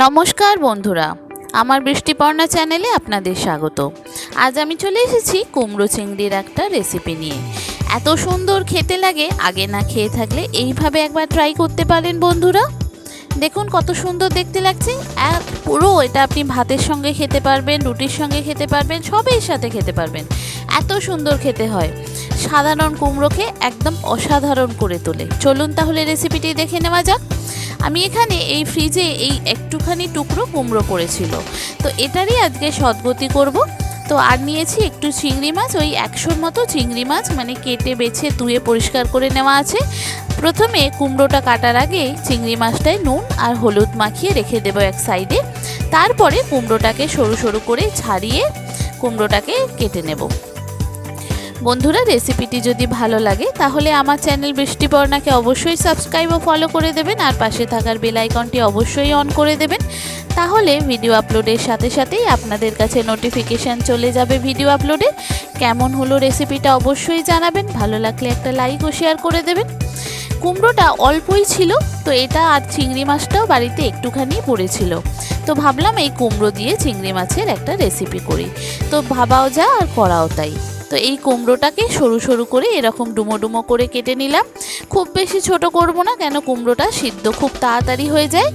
নমস্কার বন্ধুরা, আমার বৃষ্টিপর্ণা চ্যানেলে আপনাদের স্বাগত। আজ আমি চলে এসেছি কুমড়ো চিংড়ির একটা রেসিপি নিয়ে। এত সুন্দর খেতে লাগে, আগে না খেয়ে থাকলে এইভাবে একবার ট্রাই করতে পারেন বন্ধুরা। দেখুন কত সুন্দর দেখতে লাগছে। পুরো এটা আপনি ভাতের সঙ্গে খেতে পারবেন, রুটির সঙ্গে খেতে পারবেন, সবের সাথে খেতে পারবেন। এত সুন্দর খেতে হয়। সাধারণ কুমড়োকে একদম অসাধারণ করে তোলে। চলুন তাহলে রেসিপিটি দেখে নেওয়া যাক। আমি এখানে এই ফ্রিজে এই একটুখানি টুকরো কুমড়ো পড়েছিল তো এটারই আজকে সদ্গতি করব। তো আর নিয়েছি একটু চিংড়ি মাছ, ওই একশোর মতো চিংড়ি মাছ মানে কেটে, বেছে, ধুয়ে, পরিষ্কার করে নেওয়া আছে। প্রথমে কুমড়োটা কাটার আগে চিংড়ি মাছটায় নুন আর হলুদ মাখিয়ে রেখে দেবো এক সাইডে। তারপরে কুমড়োটাকে সরু সরু করে ছাড়িয়ে কুমড়োটাকে কেটে নেব। বন্ধুরা রেসিপিটি যদি ভালো লাগে, তাহলে আমার চ্যানেল বৃষ্টিবর্ণাকে অবশ্যই সাবস্ক্রাইব ও ফলো করে দেবেন, আর পাশে থাকার বেল আইকনটি অবশ্যই অন করে দেবেন। তাহলে ভিডিও আপলোডের সাথে সাথেই আপনাদের কাছে নোটিফিকেশান চলে যাবে ভিডিও আপলোডে কেমন হলো রেসিপিটা অবশ্যই জানাবেন, ভালো লাগলে একটা লাইক ও শেয়ার করে দেবেন। কুমড়োটা অল্পই ছিল, তো এটা আর চিংড়ি মাছটাও বাড়িতে একটুখানি পড়েছিল। তো ভাবলাম এই কুমড়ো দিয়ে চিংড়ি মাছের একটা রেসিপি করি। তো ভাবাও যা আর করাও তাই। তো এই কুমড়োটাকে সরু সরু করে এরকম ডুমো ডুমো করে কেটে নিলাম। খুব বেশি ছোট করব না, কেন কুমড়োটা সিদ্ধ খুব তাড়াতাড়ি হয়ে যায়।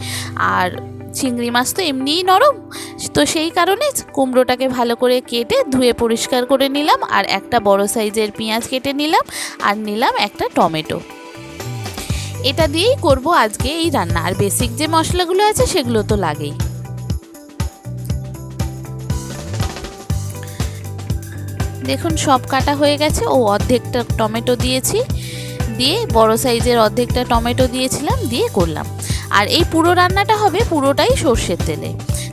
আর চিংড়ি মাছ তো এমনিই নরম, তো সেই কারণে কুমড়োটাকে ভালো করে কেটে ধুয়ে পরিষ্কার করে নিলাম আর একটা বড় সাইজের পেঁয়াজ কেটে নিলাম আর নিলাম একটা টমেটো। এটা দিয়েই করব আজকে এই রান্না। আর বেসিক যে মশলাগুলো আছে সেগুলো তো লাগেই। দেখুন, সব কাটা হয়ে গেছে। ও অর্ধেকটা টমেটো দিয়েছি। দিয়ে বড় সাইজের অর্ধেকটা টমেটো দিয়েছিলাম, দিয়ে করলাম। আর এই পুরো রান্নাটা হবে পুরোটাই সর্ষের তেলে।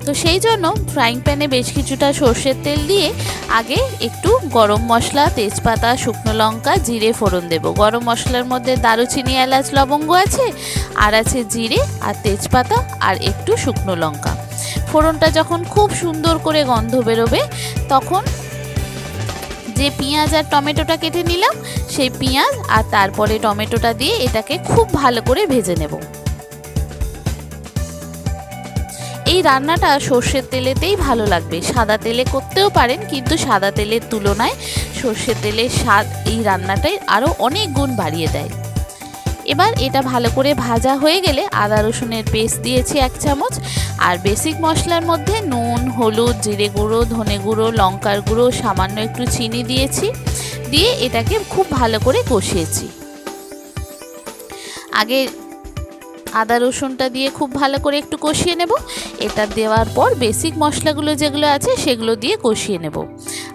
তো সেই জন্য ফ্রাইং প্যানে বেশ কিছুটা সর্ষের তেল দিয়ে আগে একটু গরম মশলা, তেজপাতা, শুকনো লঙ্কা, জিরে ফোড়ন দেব। গরম মশলার মধ্যে দারুচিনি, এলাচ, লবঙ্গ আছে, আর আছে জিরে আর তেজপাতা আর একটু শুকনো লঙ্কা। ফোড়নটা যখন খুব সুন্দর করে গন্ধ বেরোবে, তখন যে পেঁয়াজ আর টমেটোটা কেটে নিলাম, সেই পেঁয়াজ আর তারপরে টমেটোটা দিয়ে এটাকে খুব ভালো করে ভেজে নেব। এই রান্নাটা সর্ষের তেলেতেই ভালো লাগবে। সাদা তেলে করতেও পারেন, কিন্তু সাদা তেলের তুলনায় সর্ষের তেলের স্বাদ এই রান্নাটাই আরও অনেক গুণ বাড়িয়ে দেয়। এবার এটা ভালো করে ভাজা হয়ে গেলে আদা রসুনের পেস্ট দিয়েছি এক চামচ, আর বেসিক মশলার মধ্যে নুন, হলুদ, জিরে গুঁড়ো, ধনে গুঁড়ো, লঙ্কার গুঁড়ো, সামান্য একটু চিনি দিয়েছি, দিয়ে এটাকে খুব ভালো করে কষিয়েছি। আগে আদা রসুনটা দিয়ে খুব ভালো করে একটু কষিয়ে নেব, এটা দেওয়ার পর বেসিক মশলাগুলো যেগুলো আছে সেগুলো দিয়ে কষিয়ে নেব।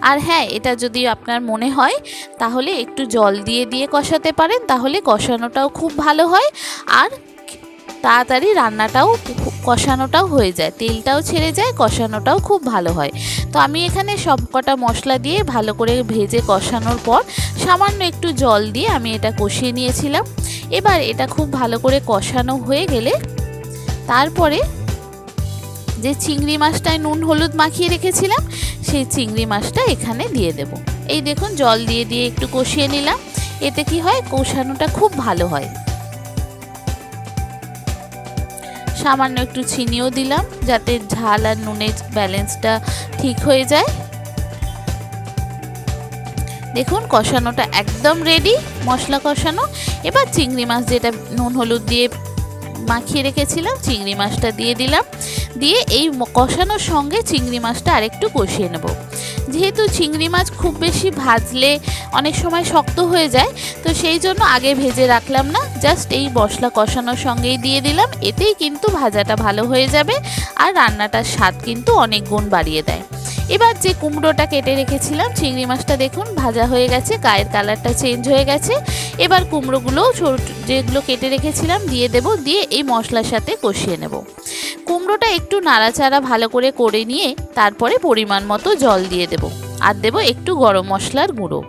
আর হ্যাঁ এটা যদি আপনার মনে হয়, তাহলে একটু জল দিয়ে দিয়ে কষাতে পারেন, তাহলে কষানোটাও খুব ভালো হয়। আর তাড়াতাড়ি রান্নাটাও কষানোটাও হয়ে যায়, তেলটাও ছেড়ে যায়, কষানোটাও খুব ভালো হয়। তো আমি এখানে সব কটা মশলা দিয়ে ভালো করে ভেজে কষানোর পর, সামান্য একটু জল দিয়ে আমি এটা কষিয়ে নিয়েছিলাম। এবার এটা খুব ভালো করে কষানো হয়ে গেলে, তারপরে যে চিংড়ি মাছটায় নুন, হলুদ মাখিয়ে রেখেছিলাম সেই চিংড়ি মাছটা এখানে দিয়ে দেব। এই দেখুন, জল দিয়ে দিয়ে একটু কষিয়ে নিলাম। এতে কি হয়, কষানোটা খুব ভালো হয়। সামান্য একটু চিনিও দিলাম, যাতে ঝাল আর নুনের ব্যালেন্সটা ঠিক হয়ে যায়। দেখুন, কষানোটা একদম রেডি মশলা কষানো। এবার চিংড়ি মাছ যেটা নুন, হলুদ দিয়ে মাখিয়ে রেখেছিলাম, চিংড়ি মাছটা দিয়ে দিলাম। দিয়ে এই কষানোর সঙ্গে চিংড়ি মাছটা আরেকটু কষিয়ে নেব। যেহেতু চিংড়ি মাছ খুব বেশি ভাজলে অনেক সময় শক্ত হয়ে যায়, তো সেই জন্য আগে ভেজে রাখলাম না জাস্ট এই মশলা কষানোর সঙ্গেই দিয়ে দিলাম, এতেই কিন্তু ভাজাটা ভালো হয়ে যাবে আর রান্নাটার স্বাদ কিন্তু অনেক গুণ বাড়িয়ে দেয়। এবার যে কুমড়োটা কেটে রেখেছিলাম, চিংড়ি মাছটা দেখুন ভাজা হয়ে গেছে, গায়ের কালারটা চেঞ্জ হয়ে গেছে। এবার কুমড়োগুলো যেগুলো কেটে রেখেছিলাম দিয়ে দেব, দিয়ে এই মশলার সাথে কষিয়ে নেব। কুমড়োটা একটু নাড়াচাড়া ভালো করে করে নিয়ে তারপরে পরিমাণ মতো জল দিয়ে দেব, আর দেব একটু গরম মশলার গুঁড়ো।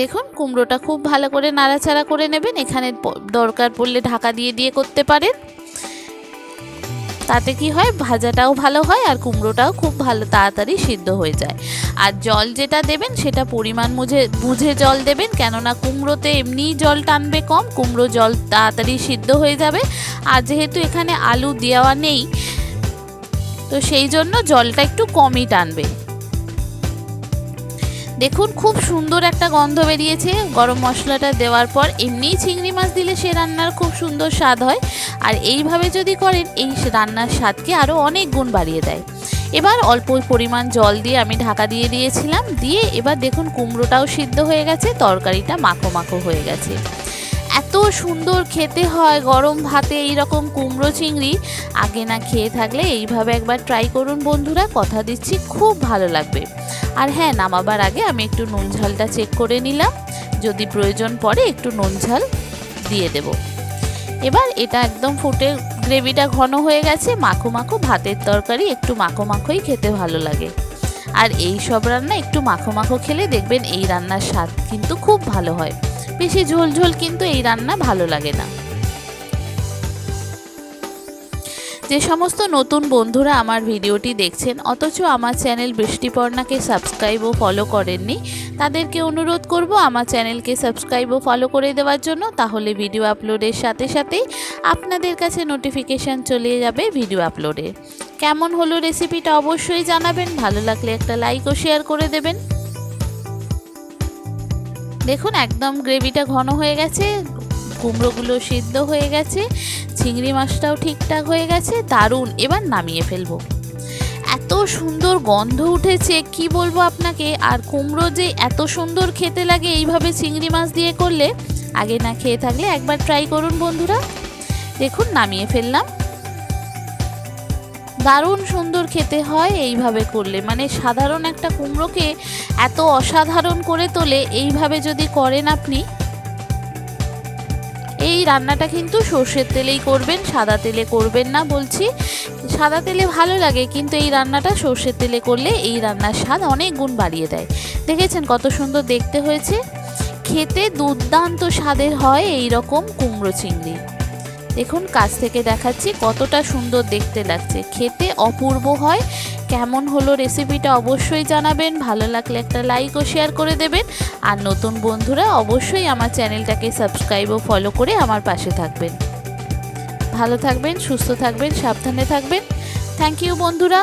দেখুন, কুমড়োটা খুব ভালো করে নাড়াচাড়া করে নেবেন, এখানে দরকার পড়লে ঢাকা দিয়ে দিয়ে করতে পারেন। তাতে কি হয়? ভাজাটাও ভালো হয় আর কুমড়োটাও খুব ভালো তাড়াতাড়ি সিদ্ধ হয়ে যায়। আর জল যেটা দেবেন সেটা পরিমাণ বুঝে বুঝে জল দেবেন কেননা কুমড়োতে এমনিই জল টানবে কম, কুমড়ো জল তাড়াতাড়ি সিদ্ধ হয়ে যাবে। আর যেহেতু এখানে আলু দেওয়া নেই, তো সেই জন্য জলটা একটু কমই টানবে। দেখুন, খুব সুন্দর একটা গন্ধ বেরিয়েছে। গরম মশলাটা দেওয়ার পর এমনিই চিংড়ি মাছ দিলে সে রান্নার খুব সুন্দর স্বাদ হয়। আর এইভাবে যদি করেন, এই রান্নার স্বাদকে আরও অনেক গুণ বাড়িয়ে দেয়। এবার অল্প পরিমাণ জল দিয়ে আমি ঢাকা দিয়ে দিয়েছিলাম। দিয়ে এবার দেখুন, কুমড়োটাও সিদ্ধ হয়ে গেছে, তরকারিটা মাখো মাখো হয়ে গেছে। এত সুন্দর খেতে হয়, গরম ভাতে এই রকম কুমড়ো চিংড়ি। আগে না খেয়ে থাকলে এইভাবে একবার ট্রাই করুন বন্ধুরা, কথা দিচ্ছি, খুব ভালো লাগবে। আর হ্যাঁ নামাবার আগে আমি একটু নুন ঝালটা চেক করে নিলাম। যদি প্রয়োজন পড়ে একটু নুন ঝাল দিয়ে দেব। এবার এটা একদম ফুটে গ্রেভিটা ঘন হয়ে গেছে, মাখো মাখো ভাতের তরকারি একটু মাখো মাখোই খেতে ভালো লাগে। আর এই সব রান্না একটু মাখো মাখো খেলে দেখবেন এই রান্নার স্বাদ কিন্তু খুব ভালো হয়। বেশি ঝোল ঝোল কিন্তু এই রান্না ভালো লাগে না। যে সমস্ত নতুন বন্ধুরা আমার ভিডিওটি দেখছেন, অথচ আমার চ্যানেল বৃষ্টিপর্ণাকে সাবস্ক্রাইব ও ফলো করেননি, তাদেরকে অনুরোধ করব আমার চ্যানেলকে সাবস্ক্রাইব ও ফলো করে দেওয়ার জন্য। তাহলে ভিডিও আপলোডের সাথে সাথেই আপনাদের কাছে নোটিফিকেশান চলে যাবে ভিডিও আপলোডে। কেমন হলো রেসিপিটা অবশ্যই জানাবেন, ভালো লাগলে একটা লাইক ও শেয়ার করে দেবেন। দেখুন, একদম গ্রেভিটা ঘন হয়ে গেছে কুমড়োগুলো সিদ্ধ হয়ে গেছে, চিংড়ি মাছটাও ঠিকঠাক হয়ে গেছে, দারুণ। এবার নামিয়ে ফেলব। এত সুন্দর গন্ধ উঠেছে, কি বলব আপনাকে? আর কুমড়ো যে এত সুন্দর খেতে লাগে এইভাবে চিংড়ি মাছ দিয়ে করলে, আগে না খেয়ে থাকলে একবার ট্রাই করুন বন্ধুরা। দেখুন, নামিয়ে ফেললাম। দারুণ সুন্দর খেতে হয় এইভাবে করলে। মানে সাধারণ একটা কুমড়োকে এত অসাধারণ করে তোলে, এইভাবে যদি করেন আপনি এই রান্নাটা কিন্তু সর্ষের তেলেই করবেন, সাদা তেলে করবেন না বলছি। সাদা তেলে ভালো লাগে, কিন্তু এই রান্নাটা সর্ষের তেলে করলে এই রান্নার স্বাদ অনেক গুণ বাড়িয়ে দেয়। দেখেছেন কত সুন্দর দেখতে হয়েছে? খেতে দুর্দান্ত স্বাদের হয় এই রকম কুমড়ো চিংড়ি। দেখুন, কাছ থেকে দেখাচ্ছি কতটা সুন্দর দেখতে লাগছে। খেতে অপূর্ব হয় কেমন হলো রেসিপিটা অবশ্যই জানাবেন। ভালো লাগলে একটা লাইক ও শেয়ার করে দেবেন। আর নতুন বন্ধুরা অবশ্যই আমার চ্যানেলটাকে সাবস্ক্রাইব ও ফলো করে আমার পাশে থাকবেন। ভালো থাকবেন, সুস্থ থাকবেন, সাবধানে থাকবেন। থ্যাংক ইউ বন্ধুরা।